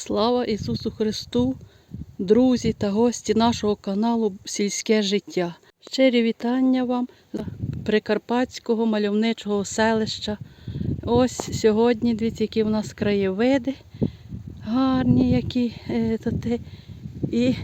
Слава Ісусу Христу, друзі та гості нашого каналу Сільське життя. Щирі вітання вам з Прикарпатського мальовничого селища. Ось сьогодні, дивіться, які в нас краєвиди гарні, які е, і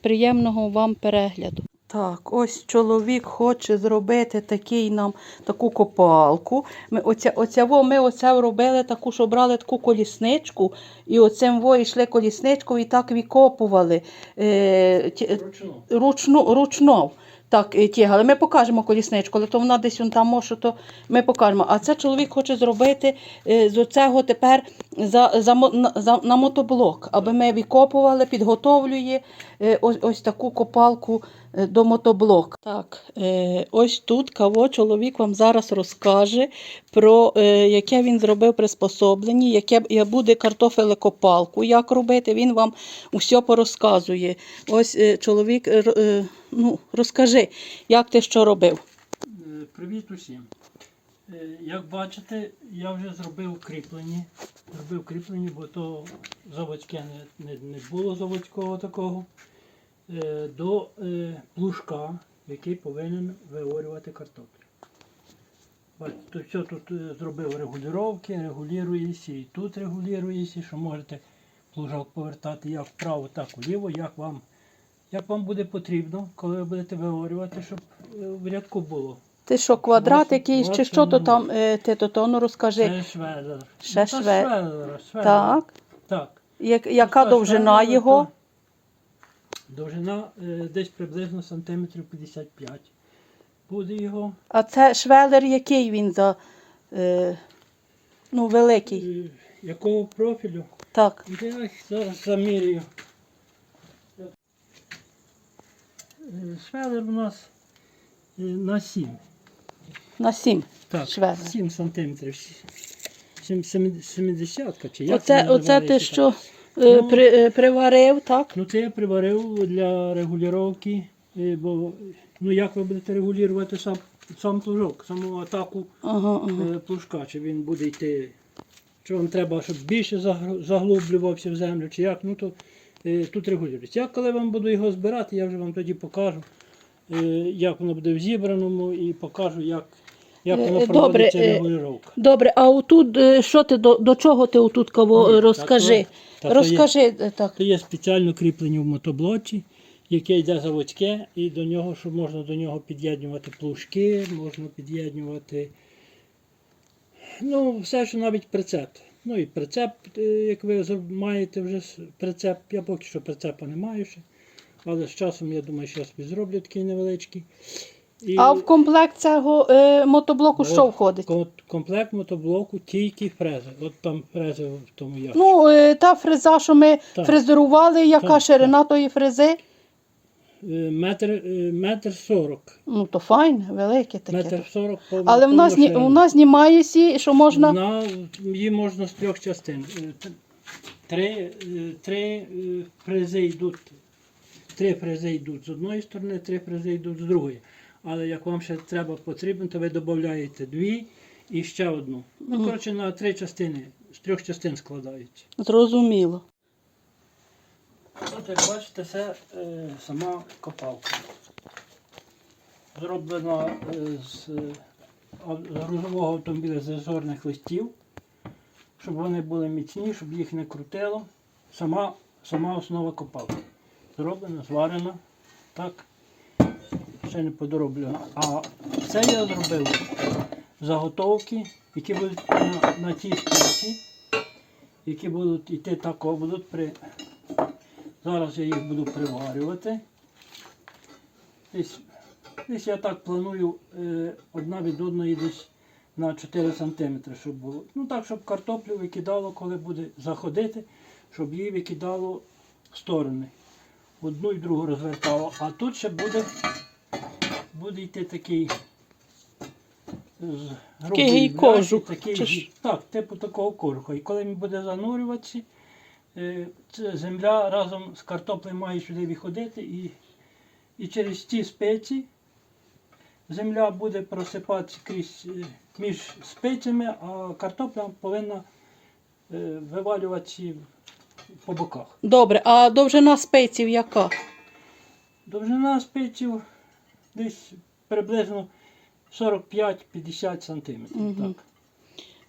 приємного вам перегляду. Так, ось чоловік хоче зробити такий нам таку копалку. Ми оця, оця во, ми оце робили таку, що брали таку колісничку, і оцим во йшли колісничку і так викопували е, ті- ручну, ручно. Так, тягали. Ми покажемо колісничку, але то вона десь он там може, то ми покажемо. А це чоловік хоче зробити е, з оцього тепер за, за, за, на мотоблок, аби ми викопували, підготовлює е, ось, ось таку копалку е, до мотоблок. Так, ось тут кого чоловік вам зараз розкаже про яке він зробив приспособлення, яке буде картофелекопалку, як робити. Він вам усе порозказує. Ось чоловік, ну, розкажи, як ти що робив. Е, Привіт усім. Е, Як бачите, я вже зробив кріплені. Зробив кріплені, бо то заводське не, не, не було заводського такого. Е, До плужка, який повинен виорювати картоплю. Бачите, все тут зробив регулювання, регулюється і тут регулюється, що можете плужок повертати як вправо, так вліво, як вам, як вам буде потрібно, коли ви будете виорювати, щоб е, в рядку було. Ти що, квадрат якийсь, чи що то там, е, ти то, то ну розкажи. Це швелер. Ще Ну, шве- швелера, швелера. Так. Так. Як, яка Та довжина швелера, його? то Довжина е, десь приблизно сантиметрів 55. Буде його. А це швелер, який він за е, ну, великий. Е, якого профілю? Так. Я їх зараз замірюю. Е, Швелер у нас е, на 7. На сім. Так, Швелер. 7 сантиметрів. Сім- сім- 70 чи як Оце, це оце ти що е, Ну. при, е, приварив, так? Ну це я приварив для регулювання, е, бо ну як ви будете регулювати сам, сам плужок, саму атаку Ага, ага. е, плужка, чи він буде йти, чи вам треба, щоб більше загр- заглублювався в землю, чи як, ну то тут регулюється. Я коли вам буду його збирати, я вже вам тоді покажу, е, як воно буде в зібраному і покажу, як, як Е, воно е, проводиться е, регулювання. Добре, а отут е, що ти до, до чого ти отут кого Ні, е, розкажи? та то- та то є- е, так. То є спеціально кріплення в мотоблоці, яке йде заводське, і до нього, що можна до нього під'єднувати плужки, можна під'єднувати. Ну, все, що навіть прицеп. Ну і прицеп, е, як ви маєте вже прицеп, я поки що прицепа не маю ще. Але з часом, я думаю, що я собі зроблю такий невеличкий. І А в комплект цього е, мотоблоку що входить? комплект мотоблоку тільки фрези. От там фрези в тому ящику. Ну, е, та фреза, що ми Так. фрезерували, яка Так, ширина тої фрези? Е, Метр, е, метр сорок. Ну, то файн, велике таке. Метр сорок Але в нас, зні- у нас знімається, що можна. На, її можна з трьох частин. Е, Три, три фрези йдуть. Три фрези йдуть з одної сторони, три фрези йдуть з другої. Але як вам ще треба потрібно, то ви додаєте дві і ще одну. Ну, коротше, на три частини, з трьох частин складається. Зрозуміло. От як бачите, це е, сама копалка. Зроблена е, з, е, грузового автомобіля з зазорних листів, щоб вони були міцні, щоб їх не крутило. Сама, сама основа копалки. Зроблена, зварена. Так. Ще не подороблена. А це я зробив заготовки, які будуть на, на тій спиці, які будуть йти тако, будуть при Зараз я їх буду приварювати. Десь, десь я так планую е, одна від одної десь на 4 см, щоб було. Ну так, щоб картоплю викидало, коли буде заходити, щоб її викидало в сторони. Одну і другу розвертало. А тут ще буде, буде йти такий. з грубої Такий кожух, Такий, так, типу такого кожуха. І коли він буде занурюватися, Е, земля разом з картоплею має сюди виходити і, і через ті спеці земля буде просипатися крізь е, між спецями, а картопля повинна е, вивалюватися по боках. Добре, а довжина спеців яка? Довжина спиців десь приблизно 45-50 сантиметрів. Мгм. Так.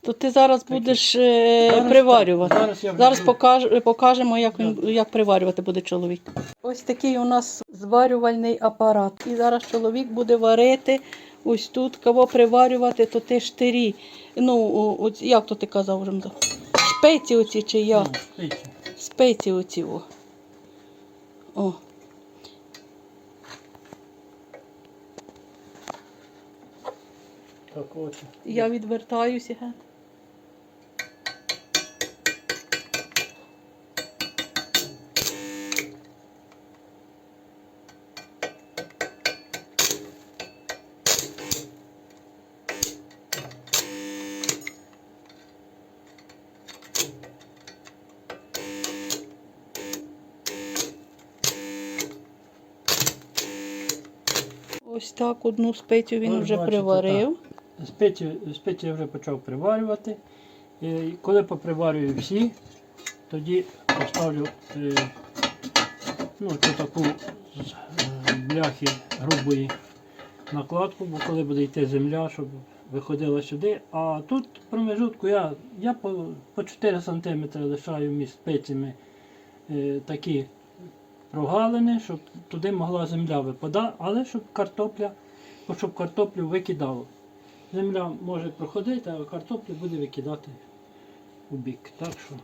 То ти зараз будеш е, Зараз приварювати. зараз я вже Зараз буду. покаж, покажемо, як, він, як приварювати буде чоловік. Ось такий у нас зварювальний апарат. І зараз чоловік буде варити ось тут, кого приварювати, то ти штирі. Ну, о- о- як то ти казав вже? Шпеці оці чи я? Ну, спиці. Спеці оці. О. О. Так, от. Я відвертаюся. Ось так одну спецю він Ось вже бачите, приварив. Спеці, спеці я вже почав приварювати. І коли поприварюю всі, тоді поставлю е, ну, цю таку з е, бляхи грубої накладку, бо коли буде йти земля, щоб виходила сюди. А тут промежутку я, я по, по 4 см лишаю між спецями е, такі прогалини, щоб туди могла земля випадати, але щоб картопля, щоб картоплю викидало. Земля може проходити, а картоплю буде викидати у бік. Так що,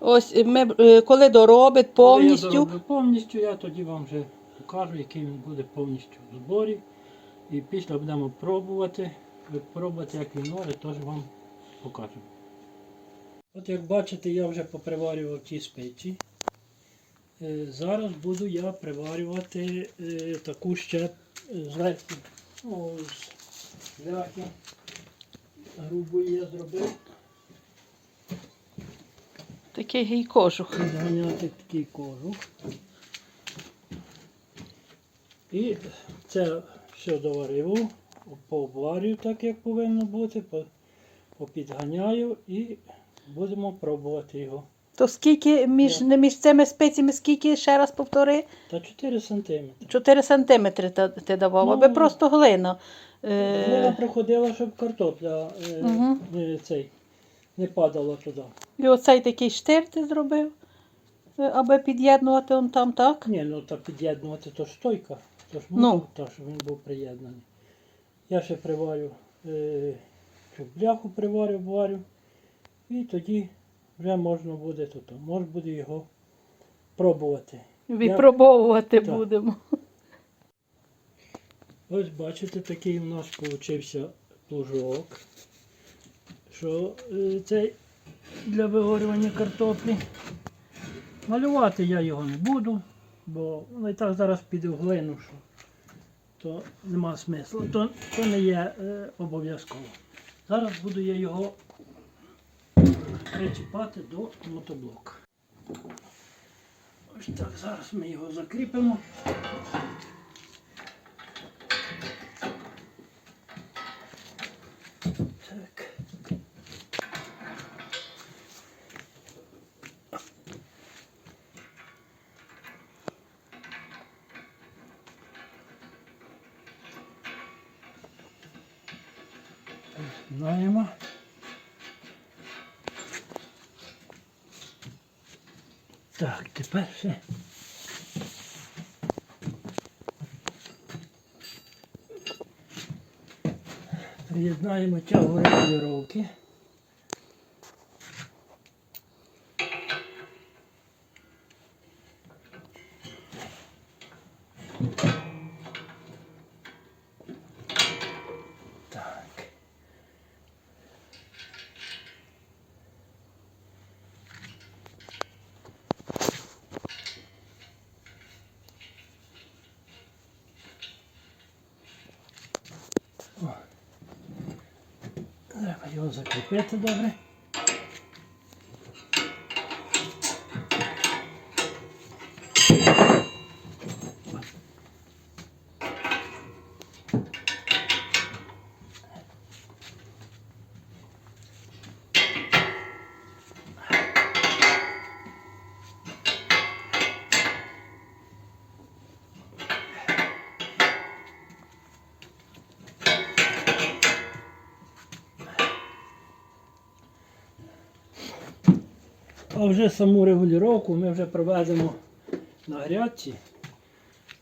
Ось ми, е, коли доробить коли я повністю. дороблю повністю, я тоді вам вже покажу, який він буде повністю в зборі. І після будемо пробувати. Пробувати, як він може, теж вам покажемо. От як бачите, я вже поприварював ті спечі. Е, Зараз буду я приварювати е, таку ще е, зверху. Ну, з бляхи. Грубої я зробив. Такий гей кожух. Підганяти такий кожух. І це все доварив, пообварю так, як повинно бути, по- попідганяю і будемо пробувати його. То скільки між, не між цими спеціями, скільки, ще раз повтори? Та 4 см. 4 сантиметри та- ти давав, Ну, аби просто глина. Е, проходила, щоб картопля е, цей, не падала туди. і оцей такий штир ти зробив, е, аби під'єднувати он там, так? Ні, ну та під'єднувати то ж стойка. То ж Ну. та, щоб він був приєднаний. Я ще приварю, е, бляху приварю, варю. І тоді вже можна буде тут. Можна буде його пробувати. Випробовувати Так. будемо. Ось бачите, такий у нас получився плужок. Що е, цей для вигорювання картоплі. Малювати я його не буду, бо воно і так зараз піде в глину, що то нема смислу. То, то не є е, обов'язково. Зараз буду я його причіпати до мотоблока. Ось так, зараз ми його закріпимо. Так. Знаємо. Так, тепер ще. Приєднаємо тягу регулювання. Його закріпити добре. А вже саму регулювання ми вже проведемо на грядці.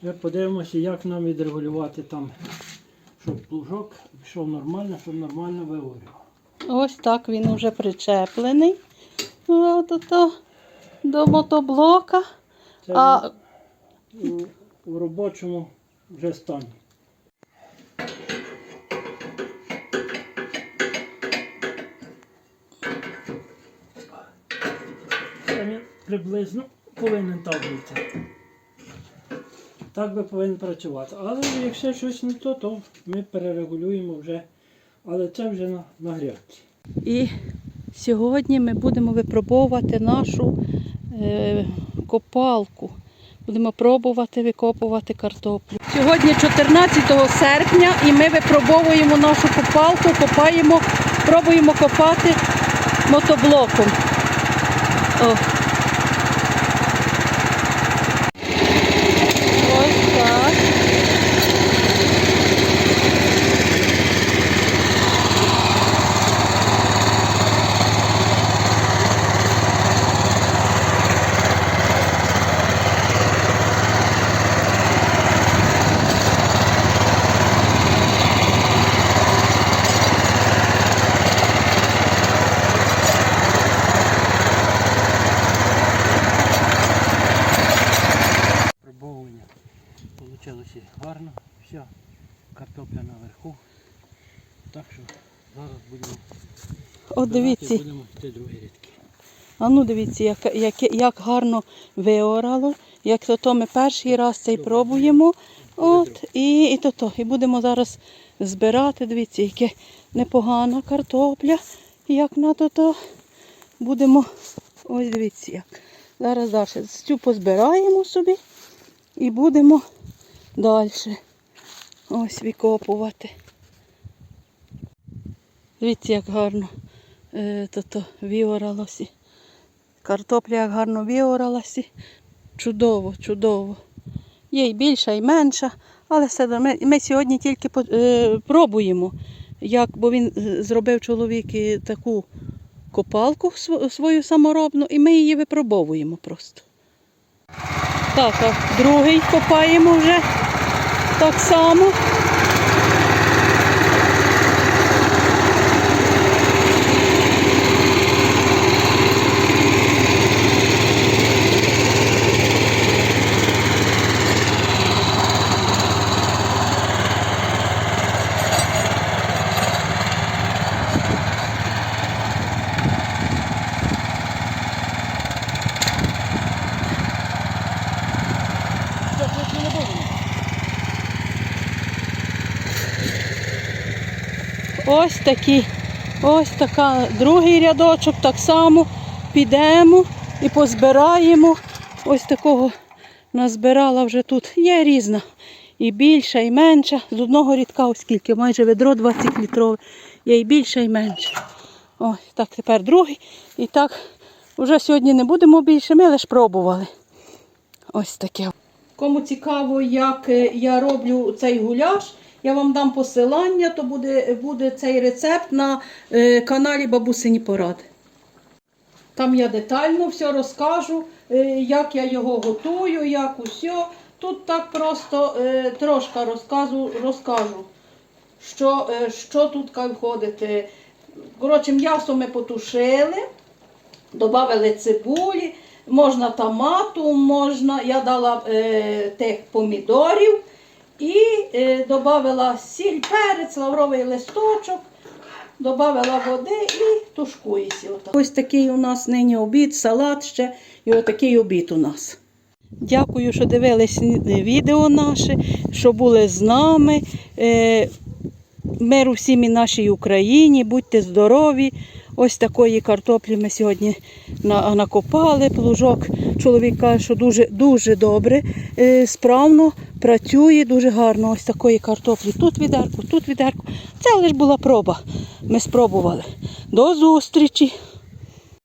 Вже подивимося, як нам відрегулювати там, щоб плужок пішов нормально, щоб нормально виорював. Ось так він вже причеплений. От ото до мотоблока. Це А у, у робочому вже стані. Приблизно повинен так бути. Так би повинен працювати. Але якщо щось не то, то ми перерегулюємо вже. Але це вже на, на грядці. І сьогодні ми будемо випробовувати нашу е, копалку. Будемо пробувати викопувати картоплю. Сьогодні 14 серпня і ми випробовуємо нашу копалку, копаємо, пробуємо копати мотоблоком. О. Ось так. Пробовування вийшло гарно. Вся картопля наверху. Так що зараз будемо От дивіться. будемо йти другі рядки. А ну дивіться, як, як, як гарно виорало. Як то, то ми перший раз цей пробуємо. От, і, і то, то. І будемо зараз збирати. Дивіться, яке непогана картопля. Як на то, то будемо. Ось дивіться як. Зараз далі цю позбираємо собі і будемо далі ось викопувати. Дивіться, як гарно е, то, віоралося. Картопля як гарно віоралася. Чудово, чудово. Є і більша, і менша, але все ми, ми сьогодні тільки по- е, пробуємо, як, бо він е, зробив чоловік таку копалку свою саморобну, і ми її випробовуємо просто. Так, а другий копаємо вже так само. Все, більше не будемо. Ось такі. Ось така другий рядочок, так само підемо і позбираємо. Ось такого назбирала вже тут. Є різна. І більша, і менша. З одного рядка, ось скільки, майже ведро 20 літрове. Є і більша, і менша. Ось так тепер другий. І так, вже сьогодні не будемо більше, ми лише пробували. Ось таке. Кому цікаво, як е, я роблю цей гуляш, я вам дам посилання, то буде, буде цей рецепт на е, каналі Бабусині Поради. Там я детально все розкажу, е, як я його готую, як усе. Тут так просто е, трошки розказу, розкажу, що, що тут входить. Коротше, м'ясо ми потушили, Добавили цибулі, можна томату, можна, я дала е, тих помідорів і е, додала сіль, перець, лавровий листочок, додала води і тушкується. Ось такий у нас нині обід, салат ще і отакий обід у нас. Дякую, що дивились відео наше, що були з нами. Е, Миру всім і нашій Україні, будьте здорові. Ось такої картоплі ми сьогодні накопали. Плужок чоловік каже, що дуже, дуже добре, е, справно працює, дуже гарно. Ось такої картоплі. Тут відерку, тут відерку. Це лише була проба. Ми спробували. До зустрічі!